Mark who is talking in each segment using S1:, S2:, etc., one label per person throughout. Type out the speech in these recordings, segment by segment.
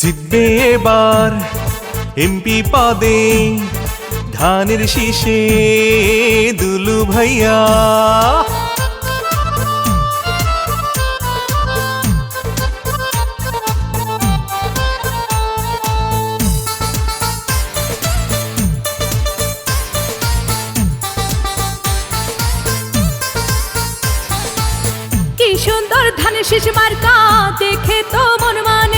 S1: জিতবে এবার এমপি পদে, ধানের শীষে দুলু ভাইয়া।
S2: কি সুন্দর ধানের শেষ মার্কা, দেখে তো মন মানে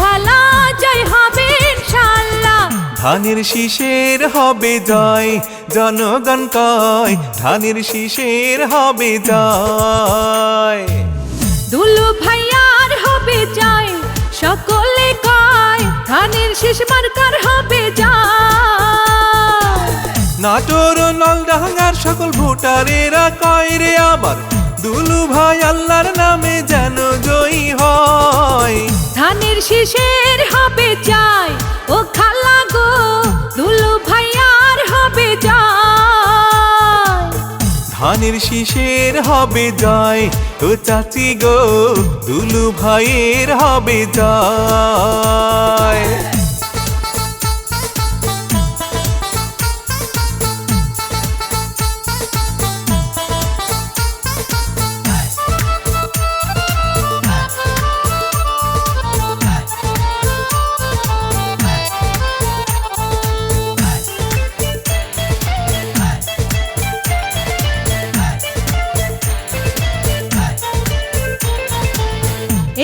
S2: ভালা জয় হবে
S1: ধানের শীষের হবে জয় জনগণ কয় ধানের শীষের হবে জয়।
S2: দুলু ভাইয়ার হবে জয় সকলে কয় ধানের শেষ মার্কার হবে জয়।
S1: নাটোর নলডাঙ্গার সকল ভোটারেরা কয় রে আবার দুলু ভাই আল্লাহর নামে যেন জয়ী হয়।
S2: ধানের শীষের হবে জয় ও খালা গো, দুলু ভাইয়ার হবে জয়
S1: ধানের শীষের হবে জয়, ও চাচি গো, দুলু ভাইয়ের হবে জয়।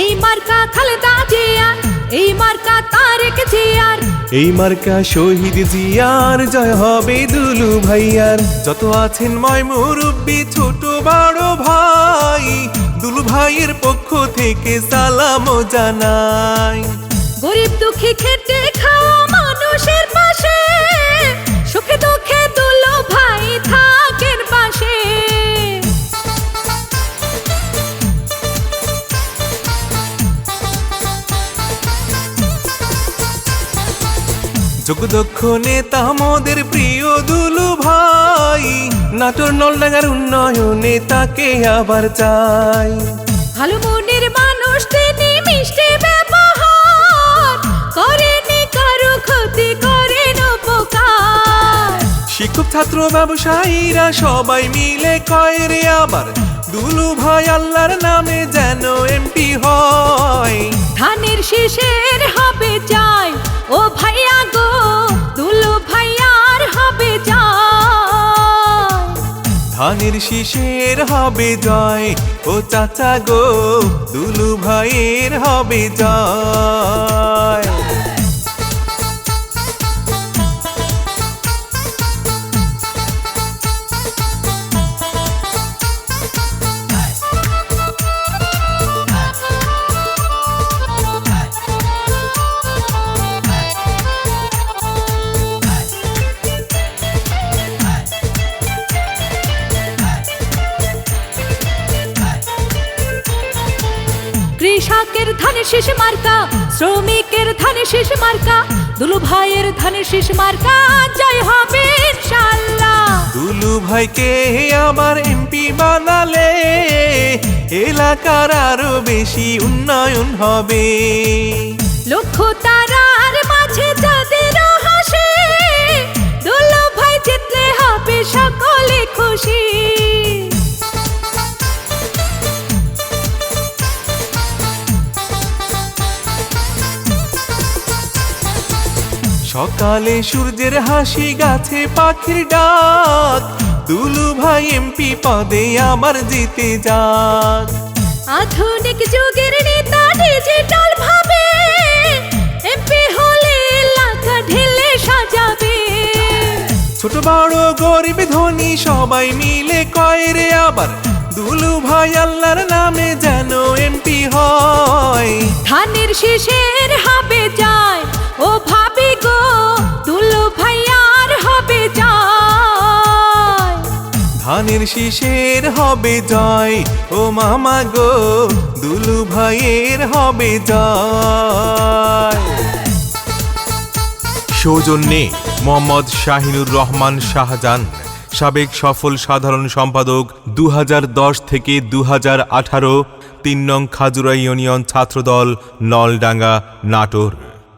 S2: এই মার্কা খালেদা জিয়ার এই মার্কা তারেক জিয়ার।
S1: এই মার্কা শহীদ জিয়ার জয় হবে দুলু ভাইয়ার। যত আছেন ময় মুরব্বী ছোট বড় ভাই দুলু ভাইয়ের পক্ষ থেকে সালাম জানাই।
S2: গরিব দুঃখী খেটে খাওয়া মানুষের পাশে
S1: যোগদক্ষ নেতা প্রিয় দুলু ভাই। নাটোর নলডাঙ্গার উন্নয়নে তাকে আবার চাই।
S2: ভালো মনের মানুষ তিনি মিষ্টি ব্যবহার। করেনি কারও ক্ষতি করেন উপকার।
S1: শিক্ষক ছাত্র ব্যবসায়ীরা সবাই মিলে কয় রে আবার দুলু ভাই আল্লাহর নামে যেন এমপি হয়।
S2: ধানের শীষের হবে যায় ও ভাইয়া গো
S1: ধানের শীষের হবে জয়। ও চাচা গো দুলু ভাইয়ের হবে জয়।
S2: কৃষকের ধানের শীষ মার্কা শ্রমিকের ধানের শীষ মার্কা দুলু ভাইয়ের ধানের শীষ মার্কা জয় হবে ইনশাআল্লাহ।
S1: দুলু ভাইকে আমার এমপি বানালে এলাকার আরও বেশি উন্নয়ন হবে।
S2: লক্ষ্য সকালে
S1: সূর্যের হাসি গাছে পাখির ডাক। দুলু ভাই এমপি পদে আমার জিতে যাক।
S2: আধুনিক যুগের নেতা ডিজিটাল ভাবে এমপি হলে এলাকা ঢেলে সাজাবে।
S1: ছোট বড় গরিব ধনী সবাই মিলে কয় রে আবার? দুলু ভাই আল্লাহর নামে যেন এমপি হয়।
S2: ধানের শীষের হবে যায় ও ভাবি
S1: ধানের শীষের হবে জয়। ও মামা গো, দুলু ভাইয়ের হবে জয়। সৌজন্যে মোহাম্মদ শাহিনুর রহমান শাহজান সাবেক সফল সাধারণ সম্পাদক দু হাজার দশ থেকে দু হাজার আঠারো, তিন নং খাজুরা ইউনিয়ন ছাত্রদল, নলডাঙ্গা, নাটোর।